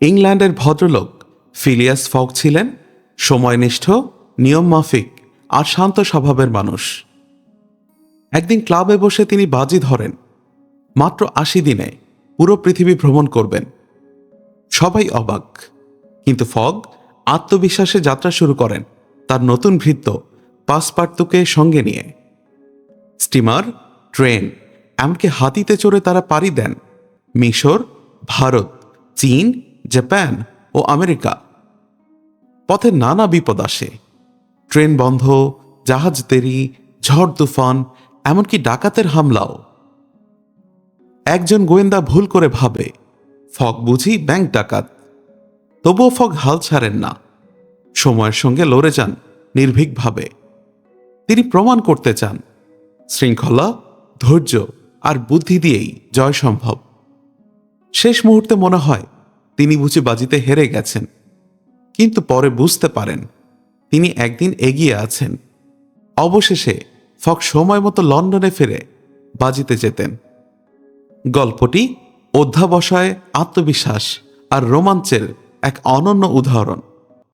ইংল্যান্ডের ভদ্রলোক ফিলিয়াস ফক ছিলেন, সময়নিষ্ঠ, নিয়মমাফিক আর শান্ত স্বভাবের মানুষ। একদিন ক্লাবে বসে তিনি বাজি ধরেন। মাত্র আশি দিনে পুরো পৃথিবী ভ্রমণ করবেন। সবাই অবাক, কিন্তু ফগ আত্মবিশ্বাসে যাত্রা শুরু করেন তার নতুন ভৃত্য পাসপার্তুকে সঙ্গে নিয়ে। স্টিমার, ট্রেন, এমনকি হাতিতে চড়ে তারা পাড়ি দেন। মিশর, ভারত, চীন জাপান ও আমেরিকা। পথে নানা বিপদ আসে। ট্রেন বন্ধ, জাহাজ দেরি, ঝড় তুফান, এমনকি ডাকাতের হামলাও। একজন গোয়েন্দা ভুল করে ভাবে, ফগ বুঝি ব্যাংক ডাকাত। তবুও ফগ হাল ছাড়েন না। সময়ের সঙ্গে লড়ে যান নির্ভীকভাবে তিনি প্রমাণ করতে চান, শৃঙ্খলা, ধৈর্য আর বুদ্ধি দিয়েই জয় সম্ভব। শেষ মুহূর্তে মনে হয় তিনি বুঝি বাজিতে হেরে গেছেন। কিন্তু পরে বুঝতে পারেন, তিনি একদিন এগিয়ে আছেন। অবশেষে ফক সময় মতো লন্ডনে ফিরে বাজিতে যেতেন। গল্পটি অধ্যাবসায়, আত্মবিশ্বাস আর রোমাঞ্চের এক অনন্য উদাহরণ।